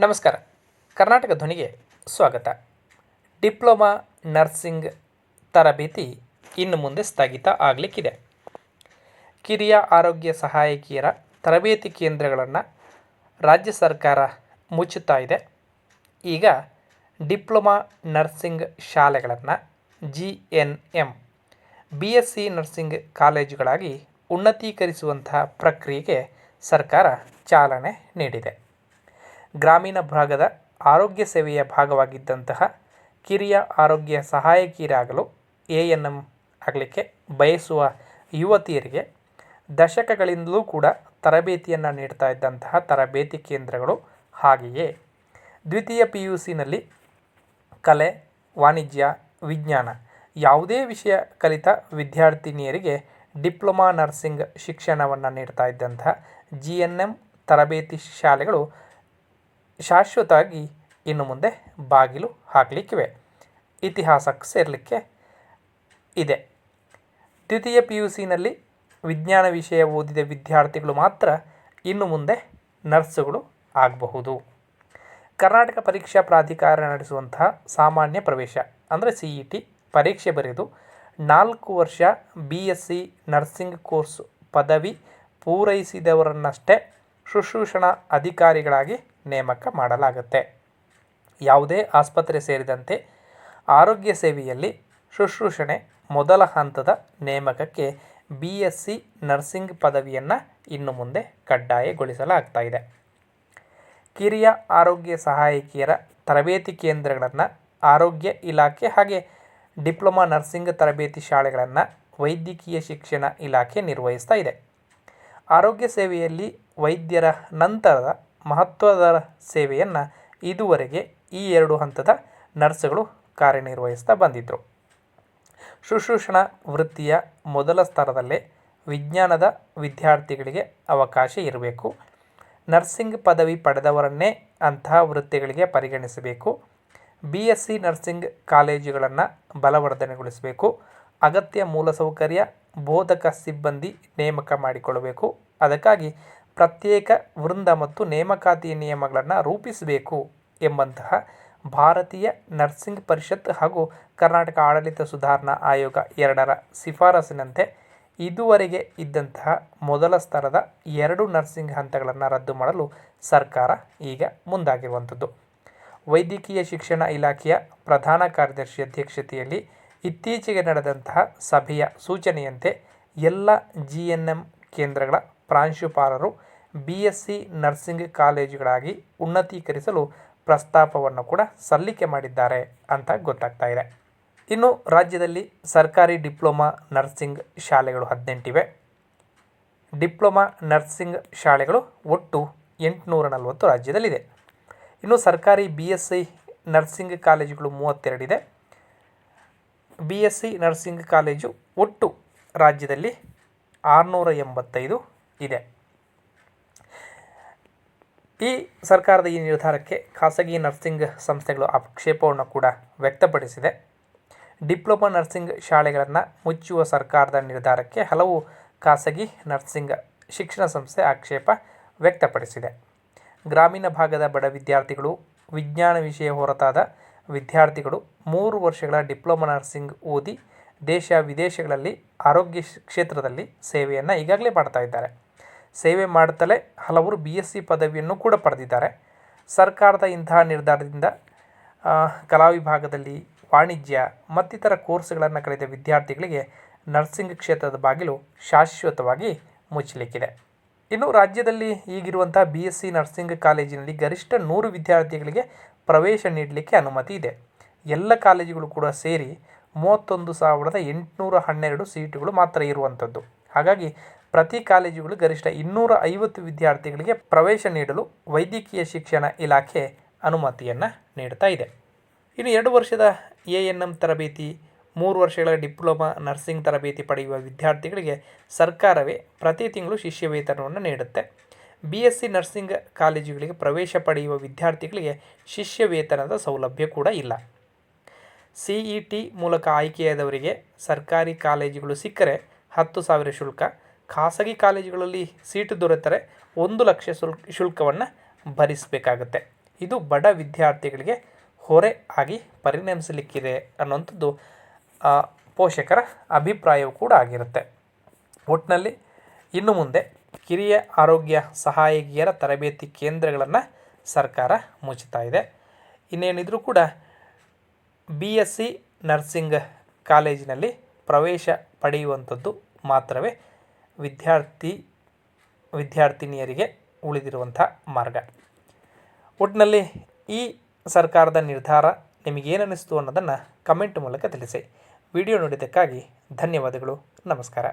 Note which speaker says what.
Speaker 1: ನಮಸ್ಕಾರ. ಕರ್ನಾಟಕ ಧ್ವನಿಗೆ ಸ್ವಾಗತ. ಡಿಪ್ಲೊಮಾ ನರ್ಸಿಂಗ್ ತರಬೇತಿ ಇನ್ನು ಮುಂದೆ ಸ್ಥಗಿತ ಆಗಲಿಕ್ಕಿದೆ. ಕಿರಿಯ ಆರೋಗ್ಯ ಸಹಾಯಕಿಯರ ತರಬೇತಿ ಕೇಂದ್ರಗಳನ್ನು ರಾಜ್ಯ ಸರ್ಕಾರ ಮುಚ್ಚುತ್ತಾ ಇದೆ. ಈಗ ಡಿಪ್ಲೊಮಾ ನರ್ಸಿಂಗ್ ಶಾಲೆಗಳನ್ನು G N M B S C nursing ಕಾಲೇಜುಗಳಾಗಿ ಉನ್ನತೀಕರಿಸುವಂತಹ ಪ್ರಕ್ರಿಯೆಗೆ ಸರ್ಕಾರ ಚಾಲನೆ ನೀಡಿದೆ. ಗ್ರಾಮೀಣ ಭಾಗದ ಆರೋಗ್ಯ ಸೇವೆಯ ಭಾಗವಾಗಿದ್ದಂತಹ ಕಿರಿಯ ಆರೋಗ್ಯ ಸಹಾಯಕಿಯರಾಗಲು ಎ ಎನ್ ಎಂ ಆಗಲಿಕ್ಕೆ ಬಯಸುವ ಯುವತಿಯರಿಗೆ ದಶಕಗಳಿಂದಲೂ ಕೂಡ ತರಬೇತಿಯನ್ನು ನೀಡ್ತಾ ಇದ್ದಂತಹ ತರಬೇತಿ ಕೇಂದ್ರಗಳು ಹಾಗೆಯೇ ದ್ವಿತೀಯ ಪಿ ಯು ಸಿನಲ್ಲಿ ಕಲೆ, ವಾಣಿಜ್ಯ, ವಿಜ್ಞಾನ ಯಾವುದೇ ವಿಷಯ ಕಲಿತ ವಿದ್ಯಾರ್ಥಿನಿಯರಿಗೆ ಡಿಪ್ಲೊಮಾ ನರ್ಸಿಂಗ್ ಶಿಕ್ಷಣವನ್ನು ನೀಡ್ತಾ ಇದ್ದಂತಹ ಜಿ ಎನ್ ಎಂ ತರಬೇತಿ ಶಾಲೆಗಳು ಶಾಶ್ವತವಾಗಿ ಇನ್ನು ಮುಂದೆ ಬಾಗಿಲು ಹಾಕಲಿಕ್ಕಿವೆ. ಇತಿಹಾಸಕ್ಕೆ ಸೇರಲಿಕ್ಕೆ ಇದೆ. ದ್ವಿತೀಯ ಪಿ ಯು ಸಿನಲ್ಲಿ ವಿಜ್ಞಾನ ವಿಷಯ ಓದಿದ ವಿದ್ಯಾರ್ಥಿಗಳು ಮಾತ್ರ ಇನ್ನು ಮುಂದೆ ನರ್ಸುಗಳು ಆಗಬಹುದು. ಕರ್ನಾಟಕ ಪರೀಕ್ಷಾ ಪ್ರಾಧಿಕಾರ ನಡೆಸುವಂತಹ ಸಾಮಾನ್ಯ ಪ್ರವೇಶ, ಅಂದರೆ ಸಿ ಇ ಟಿ ಪರೀಕ್ಷೆ ಬರೆದು ನಾಲ್ಕು ವರ್ಷ B S C nursing course ಪದವಿ ಪೂರೈಸಿದವರನ್ನಷ್ಟೇ ಶುಶ್ರೂಷಣಾ ಅಧಿಕಾರಿಗಳಾಗಿ ನೇಮಕ ಮಾಡಲಾಗುತ್ತೆ. ಯಾವುದೇ ಆಸ್ಪತ್ರೆ ಸೇರಿದಂತೆ ಆರೋಗ್ಯ ಸೇವೆಯಲ್ಲಿ ಶುಶ್ರೂಷಣೆ ಮೊದಲ ಹಂತದ ನೇಮಕಕ್ಕೆ ಬಿ ಎಸ್ ಸಿ ನರ್ಸಿಂಗ್ ಪದವಿಯನ್ನು ಇನ್ನು ಮುಂದೆ ಕಡ್ಡಾಯಗೊಳಿಸಲಾಗ್ತಾ ಇದೆ. ಕಿರಿಯ ಆರೋಗ್ಯ ಸಹಾಯಕಿಯರ ತರಬೇತಿ ಕೇಂದ್ರಗಳನ್ನು ಆರೋಗ್ಯ ಇಲಾಖೆ ಹಾಗೆ ಡಿಪ್ಲೊಮಾ ನರ್ಸಿಂಗ್ ತರಬೇತಿ ಶಾಲೆಗಳನ್ನು ವೈದ್ಯಕೀಯ ಶಿಕ್ಷಣ ಇಲಾಖೆ ನಿರ್ವಹಿಸ್ತಾ ಇದೆ. ಆರೋಗ್ಯ ಸೇವೆಯಲ್ಲಿ ವೈದ್ಯರ ನಂತರದ ಮಹತ್ವದ ಸೇವೆಯನ್ನು ಇದುವರೆಗೆ ಈ ಎರಡು ಹಂತದ ನರ್ಸ್ಗಳು ಕಾರ್ಯನಿರ್ವಹಿಸ್ತಾ ಬಂದಿದ್ದರು ಶುಶ್ರೂಷಣಾ ವೃತ್ತಿಯ ಮೊದಲ ಸ್ತರದಲ್ಲೇ ವಿಜ್ಞಾನದ ವಿದ್ಯಾರ್ಥಿಗಳಿಗೆ ಅವಕಾಶ ಇರಬೇಕು. ನರ್ಸಿಂಗ್ ಪದವಿ ಪಡೆದವರನ್ನೇ ಅಂತಹ ವೃತ್ತಿಗಳಿಗೆ ಪರಿಗಣಿಸಬೇಕು. ಬಿ ಎಸ್ ಸಿ ನರ್ಸಿಂಗ್ ಕಾಲೇಜುಗಳನ್ನು ಬಲವರ್ಧನೆಗೊಳಿಸಬೇಕು. ಅಗತ್ಯ ಮೂಲಸೌಕರ್ಯ, ಬೋಧಕ ಸಿಬ್ಬಂದಿ ನೇಮಕ ಮಾಡಿಕೊಳ್ಳಬೇಕು. ಅದಕ್ಕಾಗಿ ಪ್ರತ್ಯೇಕ ವೃಂದ ಮತ್ತು ನೇಮಕಾತಿ ನಿಯಮಗಳನ್ನು ರೂಪಿಸಬೇಕು ಎಂಬಂತಹ ಭಾರತೀಯ ನರ್ಸಿಂಗ್ ಪರಿಷತ್ ಹಾಗೂ ಕರ್ನಾಟಕ ಆಡಳಿತ ಸುಧಾರಣಾ ಆಯೋಗ ಎರಡರ ಶಿಫಾರಸಿನಂತೆ ಇದುವರೆಗೆ ಇದ್ದಂತಹ ಮೊದಲ ಸ್ತರದ ಎರಡು ನರ್ಸಿಂಗ್ ಹಂತಗಳನ್ನು ರದ್ದು ಮಾಡಲು ಸರ್ಕಾರ ಈಗ ಮುಂದಾಗಿರುವಂಥದ್ದು. ವೈದ್ಯಕೀಯ ಶಿಕ್ಷಣ ಇಲಾಖೆಯ ಪ್ರಧಾನ ಕಾರ್ಯದರ್ಶಿ ಅಧ್ಯಕ್ಷತೆಯಲ್ಲಿ ಇತ್ತೀಚೆಗೆ ನಡೆದಂತಹ ಸಭೆಯ ಸೂಚನೆಯಂತೆ ಎಲ್ಲ ಜಿ ಎನ್ ಎಂ ಕೇಂದ್ರಗಳ ಪ್ರಾಂಶುಪಾಲರು ಬಿ ಎಸ್ ಸಿ ನರ್ಸಿಂಗ್ ಕಾಲೇಜುಗಳಾಗಿ ಉನ್ನತೀಕರಿಸಲು ಪ್ರಸ್ತಾಪವನ್ನು ಕೂಡ ಸಲ್ಲಿಕೆ ಮಾಡಿದ್ದಾರೆ ಅಂತ ಗೊತ್ತಾಗ್ತಾ ಇದೆ. ಇನ್ನು ರಾಜ್ಯದಲ್ಲಿ ಸರ್ಕಾರಿ ಡಿಪ್ಲೊಮಾ ನರ್ಸಿಂಗ್ ಶಾಲೆಗಳು ಹದಿನೆಂಟಿವೆ. ಡಿಪ್ಲೊಮಾ ನರ್ಸಿಂಗ್ ಶಾಲೆಗಳು ಒಟ್ಟು ಎಂಟುನೂರ ನಲವತ್ತು ರಾಜ್ಯದಲ್ಲಿದೆ. ಇನ್ನು ಸರ್ಕಾರಿ ಬಿ ಎಸ್ ಸಿ ನರ್ಸಿಂಗ್ ಕಾಲೇಜುಗಳು ಮೂವತ್ತೆರಡಿದೆ B S C nursing college ಒಟ್ಟು ರಾಜ್ಯದಲ್ಲಿ ಆರುನೂರ ಎಂಬತ್ತೈದು ಇದೆ. ಈ ಸರ್ಕಾರದ ಈ ನಿರ್ಧಾರಕ್ಕೆ ಖಾಸಗಿ ನರ್ಸಿಂಗ್ ಸಂಸ್ಥೆಗಳು ಆಕ್ಷೇಪವನ್ನು ಕೂಡ ವ್ಯಕ್ತಪಡಿಸಿದೆ. ಡಿಪ್ಲೊಮಾ ನರ್ಸಿಂಗ್ ಶಾಲೆಗಳನ್ನು ಮುಚ್ಚುವ ಸರ್ಕಾರದ ನಿರ್ಧಾರಕ್ಕೆ ಹಲವು ಖಾಸಗಿ ನರ್ಸಿಂಗ್ ಶಿಕ್ಷಣ ಸಂಸ್ಥೆ ಆಕ್ಷೇಪ ವ್ಯಕ್ತಪಡಿಸಿದೆ. ಗ್ರಾಮೀಣ ಭಾಗದ ಬಡ ವಿದ್ಯಾರ್ಥಿಗಳು, ವಿಜ್ಞಾನ ವಿಷಯ ಹೊರತಾದ ವಿದ್ಯಾರ್ಥಿಗಳು ಮೂರು ವರ್ಷಗಳ ಡಿಪ್ಲೊಮಾ ನರ್ಸಿಂಗ್ ಓದಿ ದೇಶ ವಿದೇಶಗಳಲ್ಲಿ ಆರೋಗ್ಯ ಕ್ಷೇತ್ರದಲ್ಲಿ ಸೇವೆಯನ್ನು ಈಗಾಗಲೇ ಮಾಡ್ತಾ ಇದ್ದಾರೆ. ಸೇವೆ ಮಾಡುತ್ತಲೇ ಹಲವರು ಬಿ ಎಸ್ ಸಿ ಪದವಿಯನ್ನು ಕೂಡ ಪಡೆದಿದ್ದಾರೆ. ಸರ್ಕಾರದ ಇಂತಹ ನಿರ್ಧಾರದಿಂದ ಕಲಾ ವಿಭಾಗದಲ್ಲಿ ವಾಣಿಜ್ಯ, ಮತ್ತಿತರ ಕೋರ್ಸ್ಗಳನ್ನು ಕಲಿತ ವಿದ್ಯಾರ್ಥಿಗಳಿಗೆ ನರ್ಸಿಂಗ್ ಕ್ಷೇತ್ರದ ಬಾಗಿಲು ಶಾಶ್ವತವಾಗಿ ಮುಚ್ಚಲಿಕ್ಕಿದೆ. ಇನ್ನು ರಾಜ್ಯದಲ್ಲಿ ಈಗಿರುವಂಥ ಬಿ ಎಸ್ ಸಿ ನರ್ಸಿಂಗ್ ಕಾಲೇಜಿನಲ್ಲಿ ಗರಿಷ್ಠ ನೂರು ವಿದ್ಯಾರ್ಥಿಗಳಿಗೆ ಪ್ರವೇಶ ನೀಡಲಿಕ್ಕೆ ಅನುಮತಿ ಇದೆ. ಎಲ್ಲ ಕಾಲೇಜುಗಳು ಕೂಡ ಸೇರಿ ಮೂವತ್ತೊಂದು ಸಾವಿರದ ಎಂಟುನೂರ ಹನ್ನೆರಡು ಸೀಟುಗಳು ಮಾತ್ರ ಇರುವಂಥದ್ದು. ಹಾಗಾಗಿ ಪ್ರತಿ ಕಾಲೇಜುಗಳು ಗರಿಷ್ಠ ಇನ್ನೂರ ಐವತ್ತು ವಿದ್ಯಾರ್ಥಿಗಳಿಗೆ ಪ್ರವೇಶ ನೀಡಲು ವೈದ್ಯಕೀಯ ಶಿಕ್ಷಣ ಇಲಾಖೆ ಅನುಮತಿಯನ್ನು ನೀಡ್ತಾ ಇದೆ. ಇನ್ನು ಎರಡು ವರ್ಷದ ಎ ಎನ್ ಎಂ ತರಬೇತಿ, ಮೂರು ವರ್ಷಗಳ ಡಿಪ್ಲೊಮಾ ನರ್ಸಿಂಗ್ ತರಬೇತಿ ಪಡೆಯುವ ವಿದ್ಯಾರ್ಥಿಗಳಿಗೆ ಸರ್ಕಾರವೇ ಪ್ರತಿ ತಿಂಗಳು ಶಿಷ್ಯವೇತನವನ್ನು ನೀಡುತ್ತೆ. ಬಿ ಎಸ್ ಸಿ ನರ್ಸಿಂಗ್ ಕಾಲೇಜುಗಳಿಗೆ ಪ್ರವೇಶ ಪಡೆಯುವ ವಿದ್ಯಾರ್ಥಿಗಳಿಗೆ ಶಿಷ್ಯವೇತನದ ಸೌಲಭ್ಯ ಕೂಡ ಇಲ್ಲ. ಸಿ ಟಿ ಮೂಲಕ ಆಯ್ಕೆಯಾದವರಿಗೆ ಸರ್ಕಾರಿ ಕಾಲೇಜುಗಳು ಸಿಕ್ಕರೆ ಹತ್ತು ಸಾವಿರ ಶುಲ್ಕ ಖಾಸಗಿ ಕಾಲೇಜುಗಳಲ್ಲಿ ಸೀಟು ದೊರೆತರೆ ಒಂದು ಲಕ್ಷ ಶುಲ್ಕ ಶುಲ್ಕವನ್ನು ಭರಿಸಬೇಕಾಗುತ್ತೆ. ಇದು ಬಡ ವಿದ್ಯಾರ್ಥಿಗಳಿಗೆ ಹೊರೆ ಆಗಿ ಪರಿಣಮಿಸಲಿಕ್ಕಿದೆ ಅನ್ನುವಂಥದ್ದು ಪೋಷಕರ ಅಭಿಪ್ರಾಯವೂ ಕೂಡ ಆಗಿರುತ್ತೆ. ಒಟ್ಟಿನಲ್ಲಿ ಇನ್ನು ಮುಂದೆ ಕಿರಿಯ ಆರೋಗ್ಯ ಸಹಾಯಕಿಯರ ತರಬೇತಿ ಕೇಂದ್ರಗಳನ್ನು ಸರ್ಕಾರ ಮುಚ್ಚುತ್ತಾ ಇದೆ. ಇನ್ನೇನಿದ್ರೂ ಕೂಡ ಬಿ ಎಸ್ ಸಿ ನರ್ಸಿಂಗ್ ಕಾಲೇಜಿನಲ್ಲಿ ಪ್ರವೇಶ ಪಡೆಯುವಂಥದ್ದು ಮಾತ್ರವೇ ವಿದ್ಯಾರ್ಥಿ, ವಿದ್ಯಾರ್ಥಿನಿಯರಿಗೆ ಉಳಿದಿರುವಂಥ ಮಾರ್ಗ. ಒಟ್ಟಿನಲ್ಲಿ ಈ ಸರ್ಕಾರದ ನಿರ್ಧಾರ ನಿಮಗೇನಿಸ್ತು ಅನ್ನೋದನ್ನು ಕಮೆಂಟ್ ಮೂಲಕ ತಿಳಿಸಿ. ವಿಡಿಯೋ ನೋಡಿದ್ದಕ್ಕಾಗಿ ಧನ್ಯವಾದಗಳು. ನಮಸ್ಕಾರ.